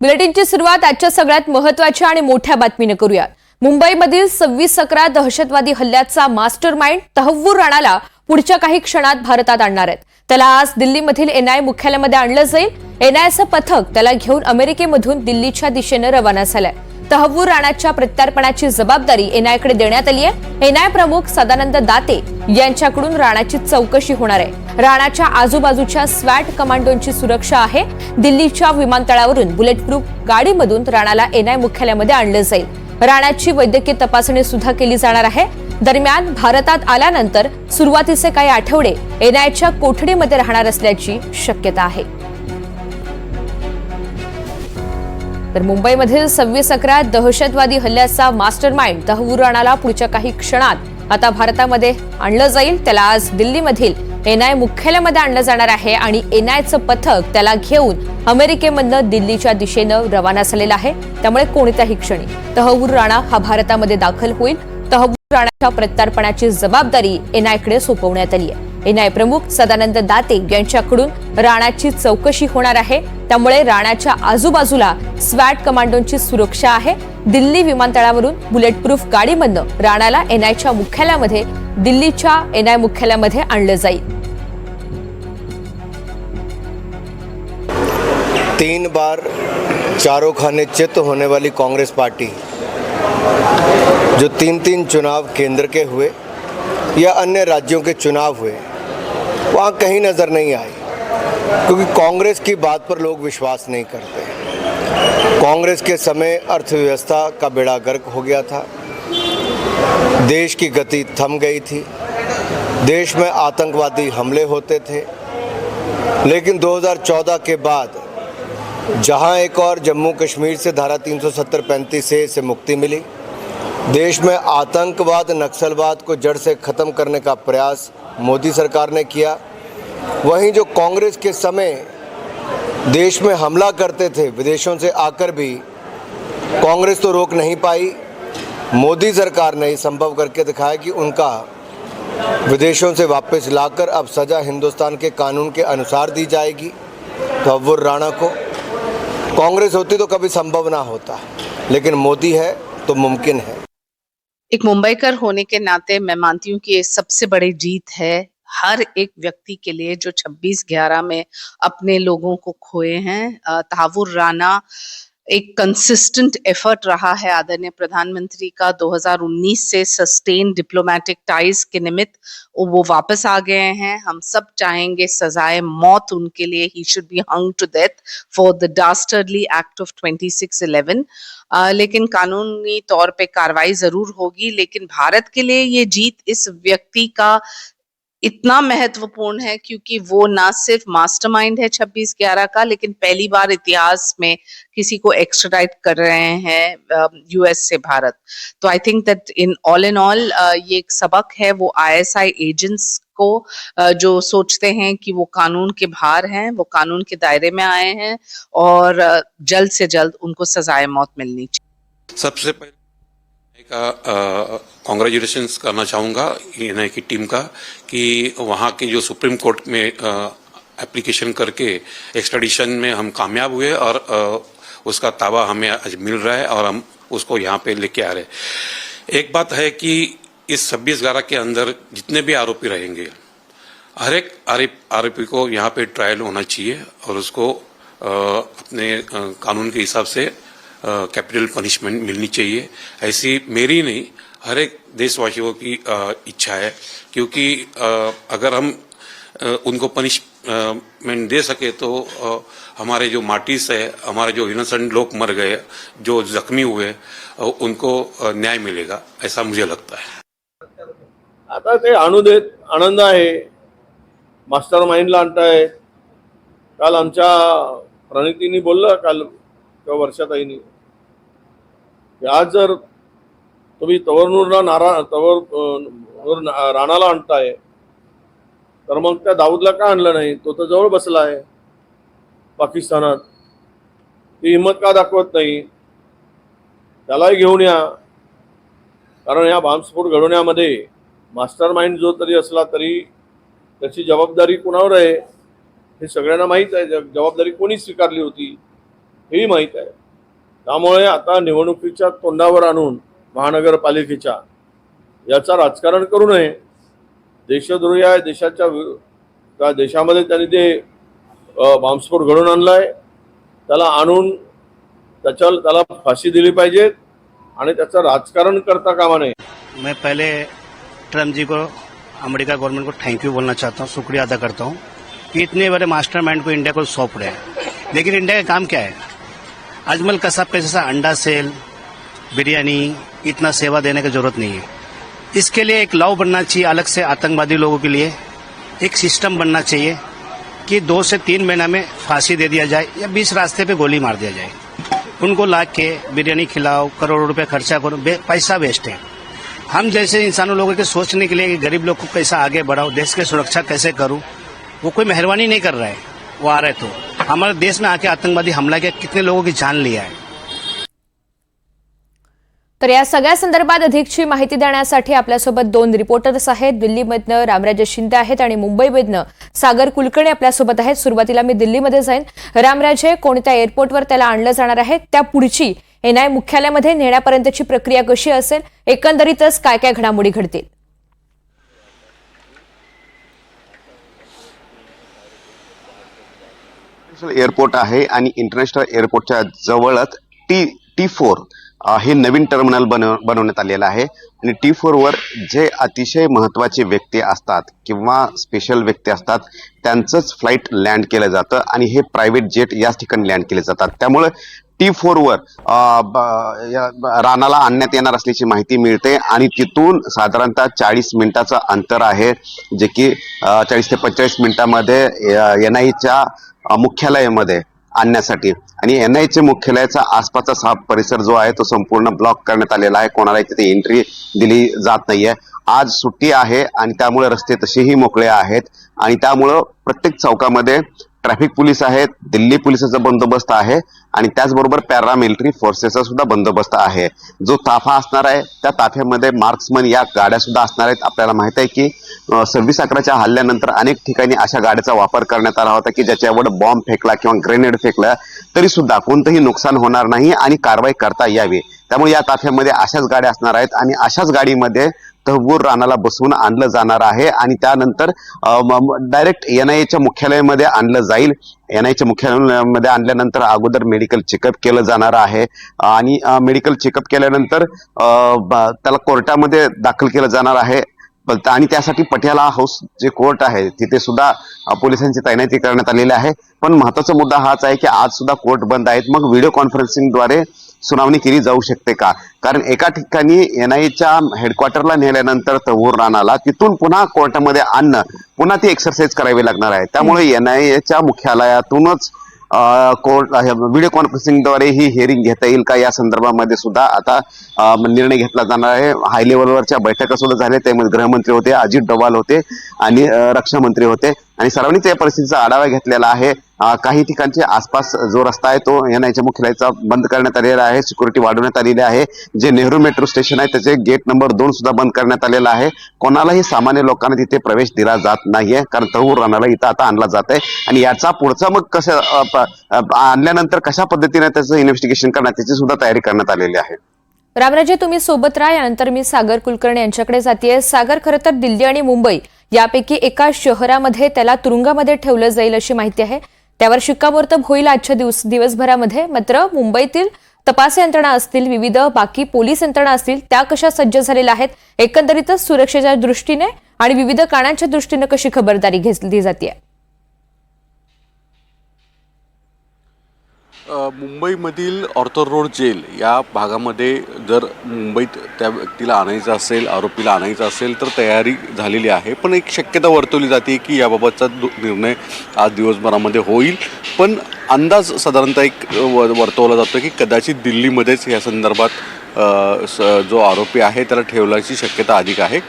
बुलेटिनची सुरुवात आजच्या सगळ्यात महत्त्वाच्या आणि मोठ्या बातमीनं करूयात. मुंबईमधील सव्वीस अकरा दहशतवादी हल्ल्याचा मास्टर माइंड तहव्वूर राणाला पुढच्या काही क्षणात भारतात आणणार आहेत. त्याला आज दिल्लीमधील एनआय मुख्यालयामध्ये आणलं जाईल. एनआयचं पथक त्याला घेऊन अमेरिकेमधून दिल्लीच्या दिशेनं रवाना झालंय. तहवूर राणाच्या प्रत्यार्पणाची जबाबदारी एनआयकडे देण्यात आली आहे एनआय प्रमुख सदानंद दाते यांच्याकडून राणाची चौकशी होणार आहे. राणाच्या आजूबाजूच्या स्वॅट कमांडोंची सुरक्षा आहे. दिल्लीच्या विमानतळावरून बुलेट प्रूफ गाडीमधून राणाला एनआय मुख्यालयामध्ये आणलं जाईल. राणाची वैद्यकीय तपासणी सुद्धा केली जाणार आहे. दरम्यान भारतात आल्यानंतर सुरुवातीचे काही आठवडे एनआयच्या कोठडीमध्ये राहणार असल्याची शक्यता आहे. तर मुंबईमधील सव्वीस अकरा दहशतवादी हल्ल्याचा मास्टर माइंड तहवूर राणाला पुढच्या काही क्षणात आता भारतामध्ये आणलं जाईल. त्याला आज दिल्लीमधील एनआय मुख्यालयामध्ये आणलं जाणार आहे आणि एनआयचं पथक त्याला घेऊन अमेरिकेमधनं दिल्लीच्या दिशेनं रवाना झालेलं आहे. त्यामुळे कोणत्याही क्षणी तहवूर राणा हा भारतामध्ये दाखल होईल. तहवूर राणाच्या प्रत्यार्पणाची जबाबदारी एनआयकडे सोपवण्यात आली आहे. एनआय प्रमुख सदानंद दाते यांच्याकडून राणाची चौकशी होणार आहे. त्यामुळे राणाच्या आजूबाजूला स्वॅट कमांडोंची सुरक्षा आहे. दिल्ली विमानतळावरून बुलेट प्रूफ गाडीमधनं राणाला एनआयच्या मुख्यालयामध्ये दिल्लीच्या एनआय मुख्यालयामध्ये आणलं जाईल. तीन बार चारों खाने चित होने वाली कांग्रेस पार्टी जो तीन तीन चुनाव केंद्र के हुए या अन्य राज्यों के चुनाव हुए वहाँ कहीं नज़र नहीं आई क्योंकि कांग्रेस की बात पर लोग विश्वास नहीं करते। कांग्रेस के समय अर्थव्यवस्था का बेड़ा गर्क हो गया था। देश की गति थम गई थी। देश में आतंकवादी हमले होते थे। लेकिन 2014 के बाद जहाँ एक और जम्मू कश्मीर से धारा 370 35 से से मुक्ति मिली, देश में आतंकवाद, नक्सलवाद को जड़ से ख़त्म करने का प्रयास मोदी सरकार ने किया। वहीं जो कांग्रेस के समय देश में हमला करते थे, विदेशों से आकर भी कांग्रेस तो रोक नहीं पाई। मोदी सरकार ने संभव करके दिखाया कि उनका विदेशों से वापस लाकर अब सज़ा हिंदुस्तान के कानून के अनुसार दी जाएगी तहव्वुर राणा को। कांग्रेस होती तो कभी संभव ना होता, लेकिन मोदी है तो मुमकिन है। एक मुंबईकर होने के नाते मैं मानती हूँ कि ये सबसे बड़ी जीत है हर एक व्यक्ति के लिए जो 26 ग्यारह में अपने लोगों को खोए हैं तहावुर राणा एक कंसिस्टेंट एफर्ट रहा है आदरणीय प्रधानमंत्री का। 2019 से सस्टेन डिप्लोमेटिक टाइज के निमित्त वो वापस आ गए हैं। हम सब चाहेंगे सजाए मौत उनके लिए। He should be hang to death for the dastardly act of 2611 uh, लेकिन कानूनी तौर पे कार्रवाई ज़रूर होगी लेकिन भारत के लिए ये जीत इस व्यक्ति का इतना महत्वपूर्ण है क्योंकि वो ना सिर्फ़ मास्टरमाइंड है 26 ग्यारह का, लेकिन पहली बार इतिहास में किसी को एक्स्ट्राडाइट कर रहे हैं यूएस से भारत। तो I think that in all in all ये एक सबक है, वो आईएसआई एजेंट्स को जो सोचते हैं कि वो कानून के बाहर हैं, वो कानून के दायरे में आए हैं, और जल्द से जल्द उनको सजाए मौत मिलनी चाहिए। सबसे पहले का करना चाहूँगा एन की टीम का कि वहाँ के जो सुप्रीम कोर्ट में एप्लीकेशन करके एक्स्ट्राडिशन में हम कामयाब हुए और अ, उसका ताबा हमें आज मिल रहा है और हम उसको यहाँ पे लेके आ रहे हैं। एक बात है कि इस छब्बीस ग्यारह के अंदर जितने भी आरोपी रहेंगे हर एक आरोपी को यहाँ पे ट्रायल होना चाहिए और उसको अ, अपने अ, कानून के हिसाब से कैपिटल पनिशमेंट मिलनी चाहिए। ऐसी मेरी नहीं, हर एक देशवासियों की इच्छा है, क्योंकि अगर हम उनको पनिशमेंट दे सके तो हमारे जो मार्टिस है, हमारे जो इनोसेंट लोग मर गए, जो जख्मी हुए उनको न्याय मिलेगा, ऐसा मुझे लगता है। आता ते आणू देत, आनंद आहे, मास्टर माइंडला आणताय काल आमच्या प्रणितीनी बोललं, काल किंवा वर्षाताईनी की आज जर तुम्ही तवरनूरला नारा तवर नूर राणाला आणताय तर मग त्या दाऊदला का आणलं नाही? तो तर जवळ बसला आहे पाकिस्तानात. ती हिंमत का दाखवत नाही? त्यालाही घेऊन या. कारण या बॉम्बस्फोट घडवण्यामध्ये मास्टर माइंड जो तरी असला तरी त्याची जबाबदारी कुणावर आहे? हे सगळ्यांना माहीत आहे. जबाबदारी कोणी स्वीकारली होती हेही माहीत आहे. त्यामुळे आता निवडणुकीच्या तोंडावर आणून महानगरपालिकेच्या याचा राजकारण करू नये. देशद्रोही आहे देशाच्या त्या देशामध्ये त्यांनी ते बॉम्बस्फोट बॉम्बस्फोट घडवून आहे त्याला आणून त्याच्या त्याला फाशी दिली पाहिजे आणि त्याचं राजकारण करता कामा नये. मैं पहले ट्रम्प जी को अमेरिका गवर्नमेंट को थैंक यू बोलना चाहता हूँ शुक्रिया अदा करता हूँ कि इतने बड़े मास्टरमाइंड को इंडिया को सौंप रहे हैं। लेकिन इंडिया का काम क्या है? अजमल कसाब के जैसा अंडा सेल बिरयानी इतना सेवा देने की ज़रूरत नहीं है। इसके लिए एक लॉ बनना चाहिए अलग से आतंकवादी लोगों के लिए। एक सिस्टम बनना चाहिए कि दो से तीन महीना में फांसी दे दिया जाए या बीस रास्ते पे गोली मार दिया जाए। उनको ला के बिरयानी खिलाओ करोड़ों रुपए खर्चा करो बे, पैसा वेस्ट है। हम जैसे इंसानों लोगों के सोचने के लिए कि गरीब लोग को कैसा आगे बढ़ाओ देश की सुरक्षा कैसे करूँ वो कोई मेहरबानी नहीं कर रहा है वो आ रहे तो। हमारे देश में आके आतंकवादी हमला किया कितने लोगों की जान लिया है। तर या सगळ्या संदर्भात अधिकची माहिती देण्यासाठी आपल्यासोबत दोन रिपोर्टर्स आहेत. दिल्लीमधनं रामराजे शिंदे आहेत आणि मुंबईमधनं सागर कुलकर्णी आपल्यासोबत आहेत. सुरुवातीला मी दिल्लीमध्ये जाईन. रामराजे कोणत्या एअरपोर्टवर त्याला आणलं जाणार आहे त्या पुढची एनआय मुख्यालयामध्ये नेण्यापर्यंतची प्रक्रिया कशी असेल एकंदरीतच काय काय घडामोडी घडतील? इंटरनॅशनल एअरपोर्ट आहे आणि इंटरनॅशनल एअरपोर्टच्या जवळच टी टी फोर हे नवीन टर्मिनल बनव बनवण्यात आलेलं आहे. आणि टी फोरवर जे अतिशय महत्त्वाचे व्यक्ती असतात किंवा स्पेशल व्यक्ती असतात त्यांचंच फ्लाईट लँड केलं जातं आणि हे प्रायव्हेट जेट याच ठिकाणी लँड केले जातात. त्यामुळं टी फोरवर रानाला आणण्यात येणार असल्याची माहिती मिळते आणि तिथून साधारणतः चाळीस मिनिटाचं अंतर आहे जे की चाळीस ते पंचेचाळीस मिनिटामध्ये एन आयच्या मुख्यालयामध्ये आणण्यासाठी. आणि एन आयचे मुख्यालयाचा आसपासचा हा परिसर जो आहे तो संपूर्ण ब्लॉक करण्यात आलेला आहे. कोणालाही तिथे एंट्री दिली जात नाहीये. आज सुट्टी आहे आणि त्यामुळे रस्ते तसेही मोकळे आहेत. आणि त्यामुळं प्रत्येक चौकामध्ये ट्रॅफिक पोलीस आहेत दिल्ली पोलिसाचा बंदोबस्त आहे आणि त्याचबरोबर पॅरामिलिटरी फोर्सेसचा सुद्धा बंदोबस्त आहे. जो ताफा असणार आहे त्या ताफ्यामध्ये मार्क्समन या गाड्या सुद्धा असणार आहेत. आपल्याला माहीत आहे की सव्वीस अकराच्या हल्ल्यानंतर अनेक ठिकाणी अशा गाड्याचा वापर करण्यात आला होता की ज्याच्यावर बॉम्ब फेकला किंवा ग्रेनेड फेकला तरी सुद्धा कोणतंही नुकसान होणार नाही आणि कारवाई करता यावी. त्यामुळे या ताफ्यामध्ये अशाच गाड्या असणार आहेत आणि अशाच गाडीमध्ये तहबूर राणाला बसवून आणलं जाणार आहे आणि त्यानंतर डायरेक्ट एन आय एच्या मुख्यालयामध्ये आणलं जाईल. एन आयच्या मुख्यालयामध्ये आणल्यानंतर अगोदर मेडिकल चेकअप केलं जाणार आहे. आणि मेडिकल चेकअप केल्यानंतर त्याला कोर्टामध्ये दाखल केलं जाणार आहे. पण- आणि त्यासाठी पटियाला हाऊस जे कोर्ट आहे तिथे सुद्धा पोलिसांची तैनाती करण्यात आलेली आहे. पण महत्त्वाचा मुद्दा हाच आहे की आज सुद्धा कोर्ट बंद आहेत. मग व्हिडिओ कॉन्फरन्सिंगद्वारे सुनावणी केली जाऊ शकते का? कारण एका ठिकाणी एनआयच्या हेडक्वार्टरला नेल्यानंतर तहूर राणाला तिथून पुन्हा कोर्टामध्ये आणणं पुन्हा ती एक्सरसाइज करावी लागणार आहे. त्यामुळे एनआयएच्या मुख्यालयातूनच अ, कोर्ट व्हिडिओ कॉन्फरन्सिंगद्वारे ही हिअरिंग घेता येईल का? या संदर्भामध्ये सुद्धा आता निर्णय घेतला जाणार आहे. हाय लेवलवरच्या बैठका सुद्धा झाल्या. त्यामध्ये गृहमंत्री होते अजित डोवाल होते आणि अ, रक्षा मंत्री होते. आणि सर्वांनीच या परिस्थितीचा आढावा घेतलेला आहे. काही ठिकाणचे आसपास जो रस्ता आहे तो एनआयच्या मुख्यालयाचा बंद करण्यात आलेला आहे सिक्युरिटी वाढवण्यात आलेली आहे. जे नेहरू मेट्रो स्टेशन आहे त्याचे गेट नंबर दोन सुद्धा बंद करण्यात आलेला आहे. कोणालाही सामान्य लोकांना तिथे प्रवेश दिला जात नाहीये कारण तहूर राणाला इथं आता आणला जात आहे. आणि याचा पुढचा मग कसं आणल्यानंतर कशा पद्धतीने त्याचं इन्व्हेस्टिगेशन करणार त्याची सुद्धा तयारी करण्यात आलेली आहे. रामराजे तुम्ही सोबत राहा. यानंतर मी सागर कुलकर्णी यांच्याकडे जाते सागर खरं तर दिल्ली आणि मुंबई यापैकी एका शहरामध्ये त्याला तुरुंगामध्ये ठेवलं जाईल अशी माहिती आहे. त्यावर शिक्कामोर्तब होईल आजच्या दिवस दिवसभरामध्ये. मात्र मुंबईतील तपास यंत्रणा असतील विविध बाकी पोलीस यंत्रणा असतील त्या कशा सज्ज झालेल्या आहेत एकंदरीतच सुरक्षेच्या दृष्टीने आणि विविध कारणांच्या दृष्टीने कशी खबरदारी घेतली जाते मुंबईमधील ऑर्थर रोड जेल या भागामध्ये जर मुंबईत त्या व्यक्तीला आणायचं असेल आरोपीला आणायचं असेल तर तयारी झालेली आहे. पण एक शक्यता वर्तवली जाते की याबाबतचा दु- निर्णय आज दिवसभरामध्ये होईल. पण अंदाज साधारणतः एक व वर्तवला जातो की कदाचित दिल्लीमध्येच या संदर्भात स- जो आरोपी आहे त्याला ठेवल्याची शक्यता अधिक आहे.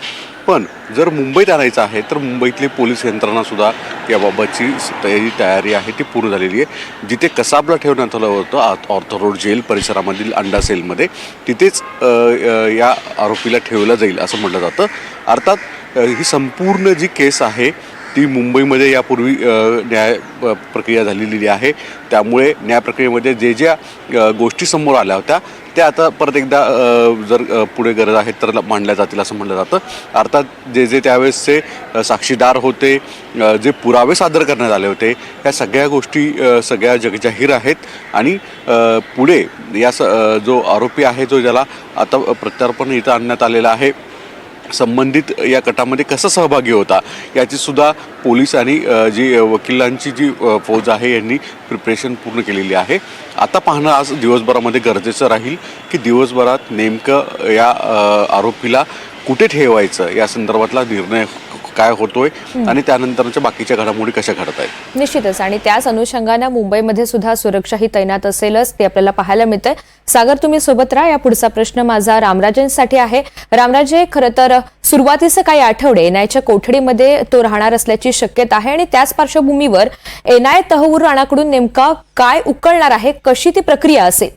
पण जर मुंबईत आणायचं आहे तर मुंबईतली पोलीस यंत्रणासुद्धा याबाबतची तयारी तयारी आहे ती पूर्ण झालेली आहे. जिथे कसाबला ठेवण्यात आलं होतं ऑर्थो रोड जेल परिसरामधील अंडा सेलमध्ये तिथेच या आरोपीला ठेवलं जाईल असं म्हटलं जातं. अर्थात ही संपूर्ण जी केस आहे ती मुंबईमध्ये यापूर्वी न्याय प- प्रक्रिया झालेली आहे. त्यामुळे न्याय प्रक्रियेमध्ये जे ज्या गोष्टी समोर आल्या होत्या त्या आता परत एकदा जर पुढे गरज आहे तर मांडल्या जातील असं म्हणलं जातं. अर्थात जे जे त्यावेळेसचे साक्षीदार होते जे पुरावे सादर करण्यात आले होते ह्या सगळ्या गोष्टी सगळ्या जगजाहीर आहेत. आणि पुढे या स जो आरोपी आहे जो ज्याला आता प्रत्यार्पण इथं आणण्यात आलेला आहे संबंधित या गटामध्ये कसा सहभागी होता याची सुद्धा पोलीस आणि जी वकिलांची जी फौज आहे यांनी प्रिपरेशन पूर्ण केलेली आहे. आता पाहणं आज दिवसभरामध्ये गरजेचं राहील की दिवसभरात नेमकं या आरोपीला कुठे ठेवायचं या संदर्भातला निर्णय काय होतोय आणि त्यानंतरच्या बाकीच्या घडामोडी कशा घडत आहेत. निश्चितच. आणि त्याच अनुषंगानं मुंबईमध्ये सुद्धा सुरक्षा ही तैनात असेलच ते आपल्याला पाहायला मिळतंय. सागर तुम्ही सोबत राहा. या पुढचा प्रश्न माझा रामराजेंसाठी आहे. रामराजे खरं तर सुरुवातीचे काही आठवडे एनआयच्या कोठडीमध्ये तो राहणार असल्याची शक्यता आहे आणि त्याच पार्श्वभूमीवर एनआय तहवूर राणाकडून नेमका काय उकळणार आहे कशी ती प्रक्रिया असेल?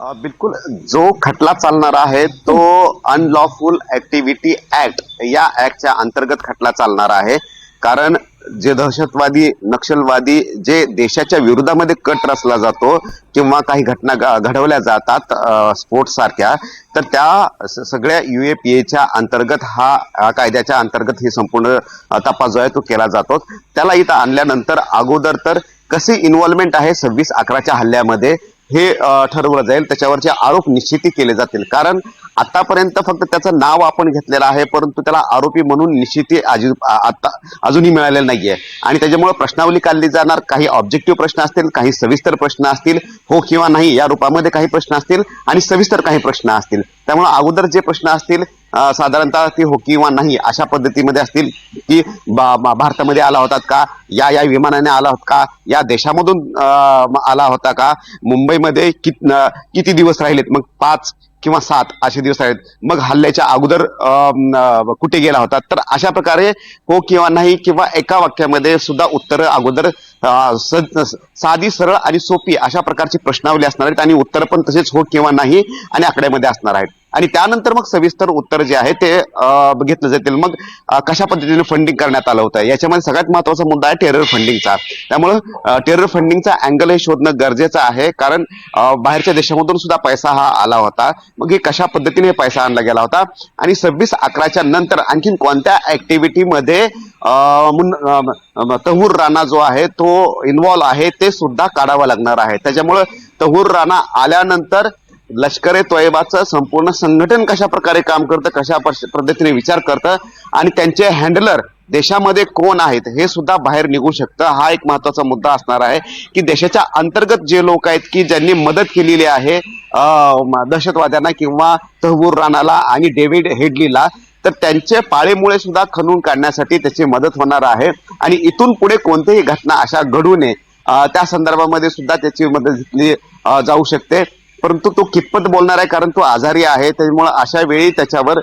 बिलकुल जो खटला चालणार आहे तो अनलॉफुल ऍक्टिव्हिटी ऍक्ट या ऍक्टच्या अंतर्गत खटला चालणार आहे. कारण जे दहशतवादी नक्षलवादी जे देशाच्या विरोधामध्ये कट रचला जातो किंवा काही घटना घ- घडवल्या जातात स्पोर्ट्स सारख्या तर त्या स- सगळ्या एच्या अंतर्गत हा कायद्याच्या अंतर्गत ही संपूर्ण तपास जो आहे तो केला जातो. त्याला इथं आणल्यानंतर अगोदर तर कशी इन्व्हॉल्वमेंट आहे सव्वीस अकराच्या हल्ल्यामध्ये हे ठरवलं जाईल. त्याच्यावरचे आरोप निश्चिती केले जातील. कारण आतापर्यंत फक्त त्याचं नाव आपण घेतलेलं आहे परंतु त्याला आरोपी म्हणून निश्चिती अजून आता अजूनही मिळालेलं नाहीये. आणि त्याच्यामुळे प्रश्नावली काढली जाणार. काही ऑब्जेक्टिव्ह प्रश्न असतील काही सविस्तर प्रश्न असतील हो किंवा नाही या रूपामध्ये काही प्रश्न असतील आणि सविस्तर काही प्रश्न असतील. त्यामुळे अगोदर जे प्रश्न असतील साधारणतः ती हो किंवा नाही अशा पद्धतीमध्ये असतील की भारतामध्ये आला होतात का? या या विमानाने आला होता का? या देशामधून आला होता का? मुंबईमध्ये कित किती दिवस राहिलेत? मग पाच किंवा सात असे दिवस आहेत मग हल्ल्याच्या अगोदर कुठे गेला होता? तर अशा प्रकारे हो किंवा नाही किंवा एका वाक्यामध्ये सुद्धा उत्तर अगोदर साधी सरळ आणि सोपी अशा प्रकारची प्रश्नावली असणार आहेत आणि उत्तर पण तसेच हो किंवा नाही आणि आकड्यामध्ये असणार आहेत. आणि त्यानंतर मग सविस्तर उत्तर जे आहे ते घेतलं जातील. मग कशा पद्धतीने फंडिंग करण्यात आलं होतं? याच्यामध्ये सगळ्यात महत्त्वाचा मुद्दा आहे टेरर फंडिंगचा त्यामुळं टेरर फंडिंगचा अँगल हे शोधणं गरजेचं आहे. कारण बाहेरच्या देशामधून सुद्धा पैसा हा आला होता. मग हे कशा पद्धतीने पैसा आणला गेला होता? आणि सव्वीस अकराच्या नंतर आणखीन कोणत्या ऍक्टिव्हिटीमध्ये तहूर राणा जो आहे तो इन्व्हॉल्व आहे ते सुद्धा काढावं लागणार आहे. त्याच्यामुळं तहूर राणा आल्यानंतर लष्कर ए तोयबाचं संपूर्ण संघटन कशा प्रकारे काम करतं कशा पश- पद्धतीने विचार करतं आणि त्यांचे हँडलर देशामध्ये कोण आहेत हे सुद्धा बाहेर निघू शकतं. हा एक महत्त्वाचा मुद्दा असणार आहे की देशाच्या अंतर्गत जे लोक आहेत की ज्यांनी मदत केलेली आहे दहशतवाद्यांना किंवा तहबूर राणाला आणि डेव्हिड हेडलीला तर त्यांचे पाळेमुळे सुद्धा खणून काढण्यासाठी त्याची मदत होणार आहे. आणि इथून पुढे कोणतीही घटना अशा घडू नये. त्या संदर्भामध्ये सुद्धा त्याची मदत घेतली जाऊ शकते. परंतु तो कितपत बोलणार आहे? कारण तो आजारी आहे त्यामुळे अशा वेळी त्याच्यावर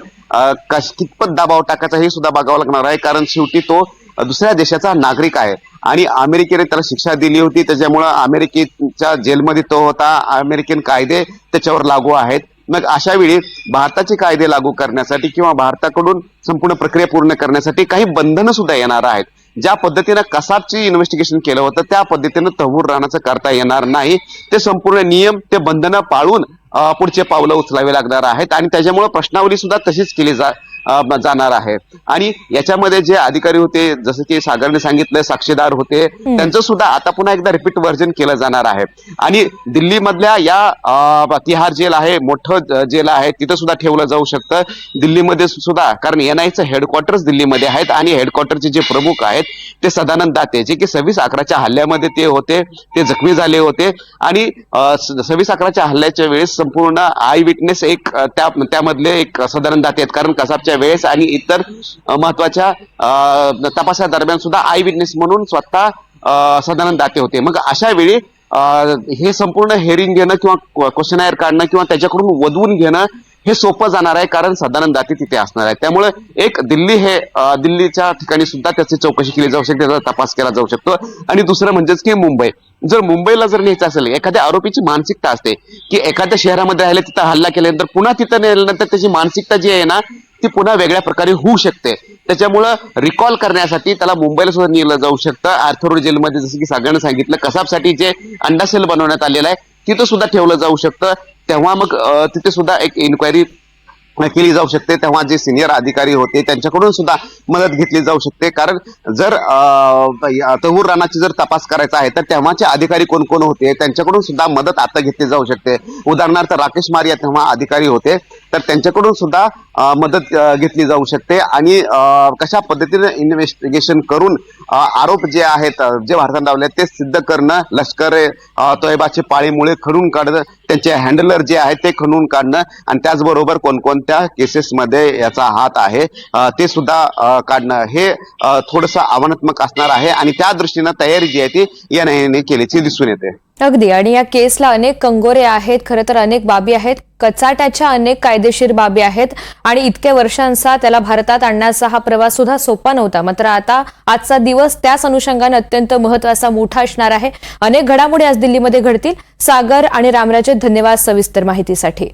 कश- कितपत दबाव टाकायचा हे सुद्धा बघावं लागणार आहे. कारण शेवटी तो दुसऱ्या देशाचा नागरिक आहे. आणि अमेरिकेने त्याला शिक्षा दिली होती त्याच्यामुळं अमेरिकेच्या जेलमध्ये तो होता. अमेरिकन कायदे त्याच्यावर लागू आहेत. मग अशा वेळी भारताचे कायदे लागू करण्यासाठी किंवा भारताकडून संपूर्ण प्रक्रिया पूर्ण करण्यासाठी काही बंधनं सुद्धा येणार आहेत. ज्या पद्धतीनं कसाबची इन्व्हेस्टिगेशन केलं होतं त्या पद्धतीनं तहूर राहण्याचं करता येणार नाही. ते संपूर्ण नियम ते बंधनं पाळून पुढचे पावलं उचलावे लागणार आहेत आणि त्याच्यामुळे प्रश्नावली सुद्धा तशीच केली जा जाणार आहे. आणि याच्यामध्ये जे अधिकारी होते जसं की सागरने सांगितलं साक्षीदार होते त्यांचं सुद्धा आता पुन्हा एकदा रिपीट व्हर्जन केलं जाणार आहे. आणि दिल्लीमधल्या या तिहार जेल आहे मोठं जेल आहे तिथं सुद्धा ठेवलं जाऊ शकतं. दिल्लीमध्ये सुद्धा कारण एनआयचं हेडक्वार्टर्स दिल्लीमध्ये आहेत आणि हेडक्वार्टरचे जे प्रमुख आहेत ते सदानंद दाते जे की सव्वीस अकराच्या हल्ल्यामध्ये ते होते ते जखमी झाले होते. आणि सव्वीस अकराच्या हल्ल्याच्या वेळेस संपूर्ण आय विटनेस एक त्या त्यामधले एक साधारण दाते आहेत. कारण कसाबच्या वेळेस आणि इतर महत्त्वाच्या तपासादरम्यान सुद्धा आय विटनेस म्हणून स्वतः अं, दाते होते. मग अशा वेळी हे संपूर्ण हेरिंग घेणं किंवा क्वेश्चनायर काढणं किंवा त्याच्याकडून वधवून घेणं हे सोपं जाणार आहे कारण सदानंद दाते तिथे असणार आहे. त्यामुळे एक दिल्ली हे दिल्लीच्या ठिकाणी सुद्धा त्याची चौकशी केली जाऊ शकते त्याचा तपास केला जाऊ शकतो. आणि दुसरं म्हणजेच की मुंबई. जर मुंबईला जर न्यायचं असेल एखाद्या आरोपीची मानसिकता असते की एखाद्या शहरामध्ये राहिले तिथं हल्ला केल्यानंतर पुन्हा तिथं नेल्यानंतर त्याची मानसिकता जी आहे ना ती पुन्हा वेगळ्या प्रकारे होऊ शकते. त्याच्यामुळं रिकॉल करण्यासाठी त्याला मुंबईला सुद्धा नेलं जाऊ शकतं. आर्थरोड जेलमध्ये जसं की सगळ्यांना सांगितलं कसाबसाठी जे अंडा सेल बनवण्यात आलेलं आहे तिथं सुद्धा ठेवलं जाऊ शकतं. तेव्हा मग तिथे सुद्धा एक इन्क्वायरी केली जाऊ शकते. तेव्हा जे सिनियर अधिकारी होते त्यांच्याकडून सुद्धा मदत घेतली जाऊ शकते. कारण जर तहूर राणाची जर तपास करायचा आहे तर तेव्हाचे अधिकारी कोण कोण होते? त्यांच्याकडून सुद्धा मदत आता घेतली जाऊ शकते. उदाहरणार्थ राकेश मारिया तेव्हा अधिकारी होते. तर त्यांच्याकडून सुद्धा मदत घेतली जाऊ शकते. आणि अं, कशा पद्धतीने इन्व्हेस्टिगेशन करून आरोप जे आहेत जे भारतात लावले ते सिद्ध करणं लष्कर अं, तोयबाचे पाळीमुळे खणून काढणं त्यांचे हँडलर जे आहेत ते खणून काढणं आणि त्याचबरोबर कोणकोणत्या केसेसमध्ये याचा हात आहे ते सुद्धा काढणं हे थोडंसं आव्हानात्मक असणार आहे. आणि त्या दृष्टीनं तयारी जी आहे ती या एने केल्याची दिसून येते. अगदी. आणि या केसला अनेक कंगोरे आहेत खरं तर अनेक बाबी आहेत. कचाट्याच्या अनेक कायदेशीर बाबी आहेत. आणि इतक्या वर्षांचा त्याला भारतात आणण्याचा हा प्रवास सुद्धा सोपा नव्हता. मात्र आता आजचा दिवस त्याच अनुषंगाने अत्यंत महत्त्वाचा मोठा असणार आहे. अनेक घडामोडी आज दिल्लीमध्ये घडतील. सागर आणि रामराजे धन्यवाद सविस्तर माहितीसाठी.